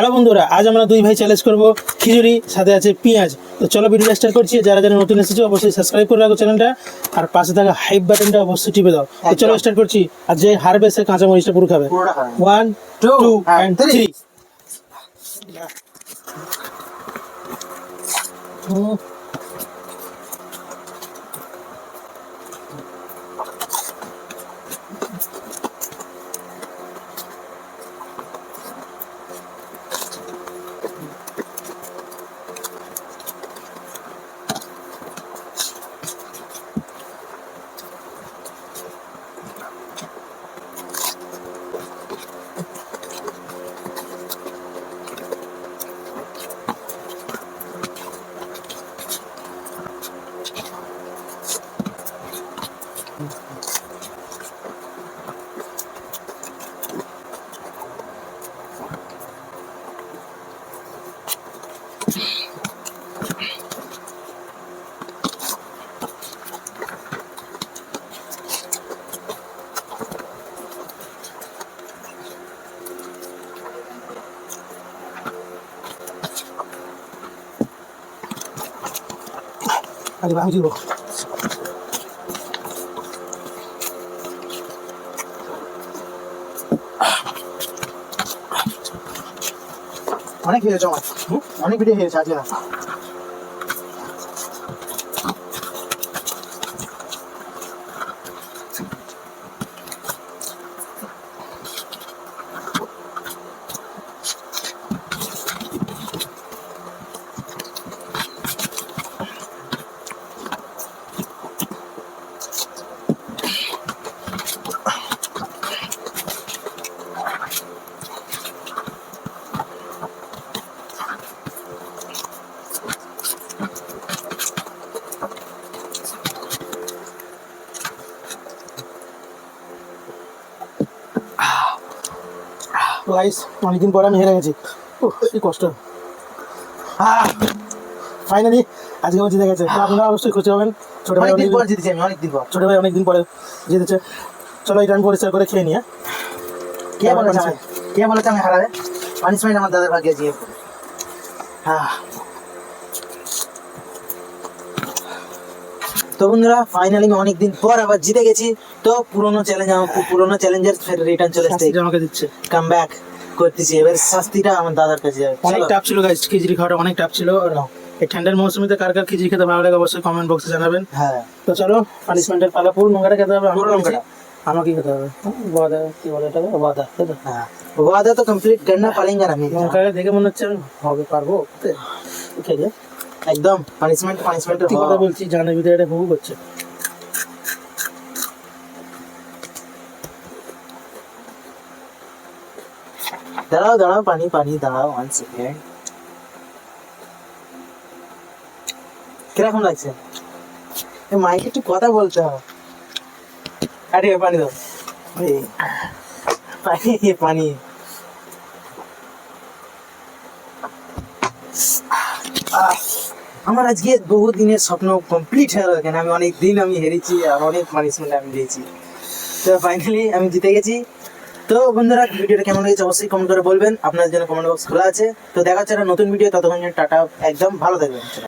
Hello বন্ধুরা আজ আমরা দুই ভাই চ্যালেঞ্জ করব খিচুড়ি সাথে আছে পেঁয়াজ। তো চলো ভিডিও স্টার্ট করছি যারা যারা নতুন এসেছে অবশ্যই সাবস্ক্রাইব করে রাখো চ্যানেলটা আর পাশে থাকা হাইপ বাটনটা অবশ্যই টিপে দাও। তো চলো স্টার্ট করছি আর যে হারবে সে কাঁচা মরিচটা পুরো খাবে। One two two three and 哎，你把手机给我。অনেক ভিড় জমা অনেক ভিড় হয়েছে আজকে। গাইস অনেকদিন পরে আমি হেরে গেছি। ওহ কি কষ্ট। ফাইনালি আজকে আমার জিতে গেছে। আপনারা অবশ্যই খুশি হবেন। ছোট ভাই অনেকদিন পরে জিতেছি আমি অনেকদিন পর। ছোট ভাই অনেকদিন পরে জিতেছে। চলো এটা আমি পরিষ্কার করে খেয়ে নিয়ে হ্যাঁ? কে বলেছে কে বলেছে আমি হারাবে? পানিশমেন্ট আমার দাদার ভাগ্যে দিয়ে হ্যাঁ তো বন্ধুরা ফাইনালি আমি অনেকদিন পর আবার জিতে গেছি। তো পুরোনো চ্যালেঞ্জ আমার পুরনো চ্যালেঞ্জের ফের রিটার্ন চলে এসেছে। আমাকে দিচ্ছে। কাম ব্যাক করতেছি। এবার শাস্তিটা আমার দাদার কাছে যাবে। অনেক টাফ ছিল গাইস খিচড়ি খাওয়াটা অনেক টাফ ছিল। এই ঠান্ডার মৌসুমিতে কার কার খিচড়ি খেতে ভালো লাগে অবশ্যই কমেন্ট বক্সে জানাবেন। হ্যাঁ। তো চলো পানিশমেন্টের পালা পুরো নোংরা খেতে হবে আমার নোংরা। আমাকে খেতে হবে? বাদা কি বলে এটা বাদা তাই হ্যাঁ। ওয়াদা তো কমপ্লিট গন্না পারেঙ্গা আমি। নোংরা দেখে মনে হচ্ছে হবে পারব। খেলে একদম পানিশমেন্ট পানিশমেন্ট কথা বলছি জানার ভিতরে এটা খুব হচ্ছে দাঁড়াও দাঁড়াও পানি পানি দাঁড়াও ওয়ান সেকেন্ড কিরকম লাগছে মাইকে একটু কথা বলতে হবে আরে পানি দাও পানি পানি Ah. আমার আজকে বহুদিনের স্বপ্ন কমপ্লিট হয়ে গেল। আমি অনেক দিন আমি হেরেছি আর অনেক পানিশমেন্ট আমি দিয়েছি। তো ফাইনালি আমি জিতে গেছি। তো বন্ধুরা, ভিডিওটা কেমন হয়েছে অবশ্যই কমেন্ট করে বলবেন। আপনার জন্য কমেন্ট বক্স খোলা আছে। তো দেখা যাচ্ছে একটা নতুন ভিডিও ততক্ষণ টাটা, একদম ভালো থাকবেন।